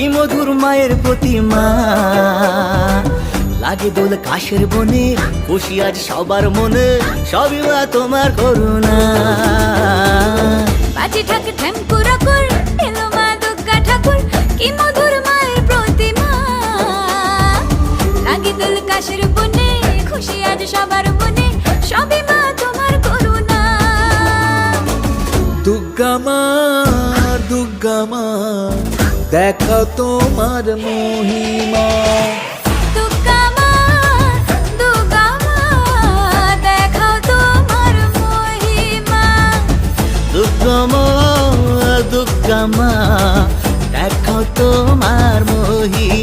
কি মধুর মায়ের প্রতিমা। লাগে দোল কাশের বনে খুশি আজ সবার মনে সবই মা তোমার করুণা। বাজি ঠাক ঠ্যাঙ্কুরা কুর এলো মা দুর্গা ঠাকুর কি মধুর মায়ের প্রতিমা। লাগি দুল কাশের বনে খুশি আজ সবার মনে সবই মা তোমার করুণা। দুর্গা মা দুর্গা মা দেখাও তোমার মহিমা। দুর্গা মা দুর্গা মা দেখাও তোমার মহিমা।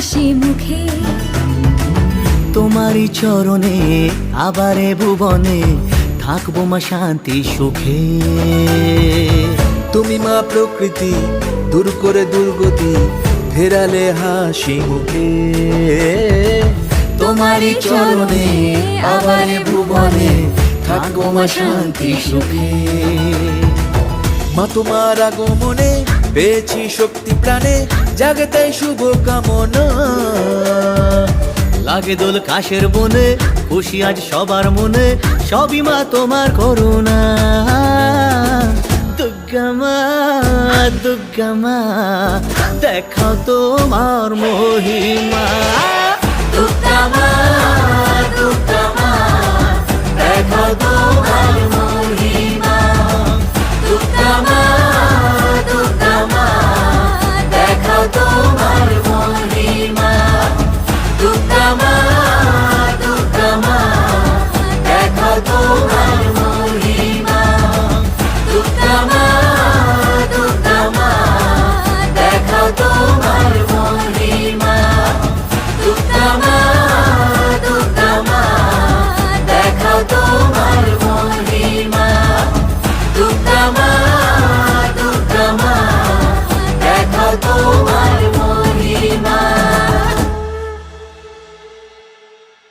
হাসি মুখে। তোমারই চরণে, আবারে ভুবনে থাকব মা শান্তি সুখে। তুমি মা প্রকৃতি, দূর করে দুর্গতি, ফেরালে হাসি মুখে। তোমারই চরণে, আবারে ভুবনে থাকব মা শান্তি সুখে। মা, তোমার আগমনে পেয়েছি শক্তি প্রাণে জাগতে শুভ কামনা লাগে দোল কাশের বনে খুশি আজ সবার মনে, সবই মা তোমার করুণা। দুর্গা মা দুর্গা মা, দেখাও তোমার মহিমা।